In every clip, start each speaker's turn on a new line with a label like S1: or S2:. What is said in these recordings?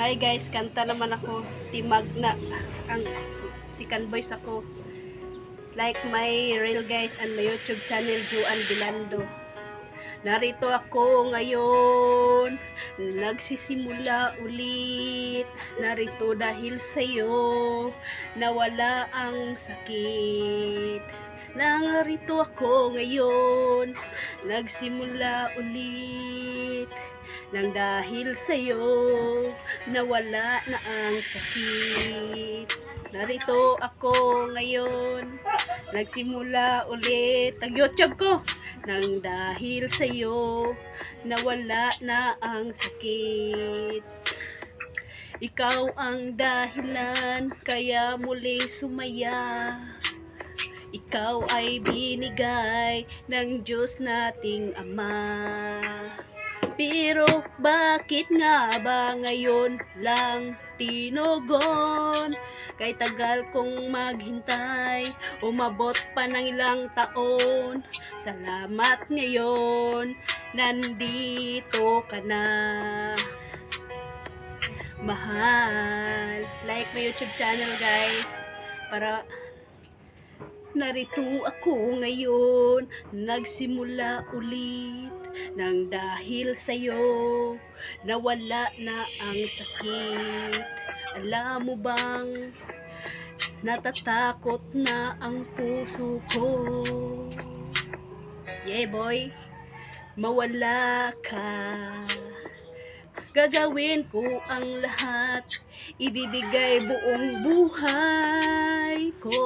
S1: Hi guys, kanta naman ako. Timag na ang sikan voice ako. Like my real guys and my YouTube channel Juan Bilando. Narito ako ngayon, nagsisimula ulit. Narito dahil sa'yo, nawala ang sakit. Narito ako ngayon, nagsimula ulit. Nang dahil sa'yo, nawala na ang sakit. Narito ako ngayon, nagsimula ulit ang YouTube ko. Nang dahil sa'yo, nawala na ang sakit. Ikaw ang dahilan, kaya muling sumaya. Ikaw ay binigay ng Diyos nating Ama. Pero bakit nga ba ngayon lang tinugon? Kay tagal kong maghintay, umabot pa ng ilang taon. Salamat ngayon, nandito ka na. Mahal, like my YouTube channel guys, para narito ako ngayon, nagsimula ulit nang dahil sa'yo, nawala na ang sakit. Alam mo bang, natatakot na ang puso ko. Yeah boy, mawala ka. Gagawin ko ang lahat, ibibigay buong buhay ko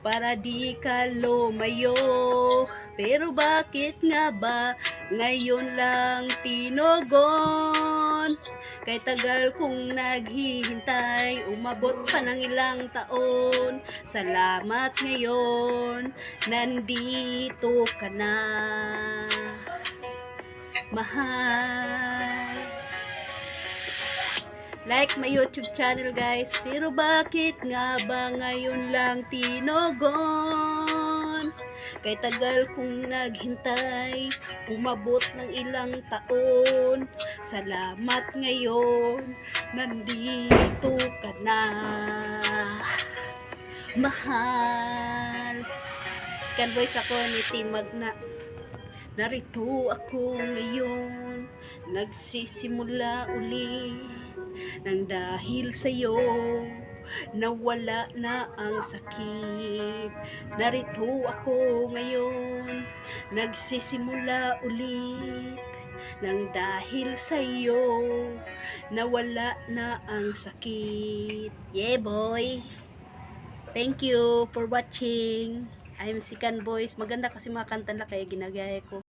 S1: para di ka lumayo. Pero bakit nga ba ngayon lang tinugon? Kay tagal kong naghihintay, umabot pa ng ilang taon. Salamat ngayon, nandito ka na. Mahal. Like my YouTube channel guys. Pero bakit nga ba ngayon lang tinogon? Kay tagal kong naghintay, umabot ng ilang taon. Salamat ngayon, nandito ka na. Mahal. Scan voice ako ni Team Magna. Narito ako ngayon, nagsisimula uli nang dahil sa'yo, nawala na ang sakit. Narito ako ngayon, nagsisimula ulit nang dahil sa'yo, nawala na ang sakit. Yeah boy! Thank you for watching. I'm Sikan Boys. Maganda kasi mga kanta na kaya ginagaya ko.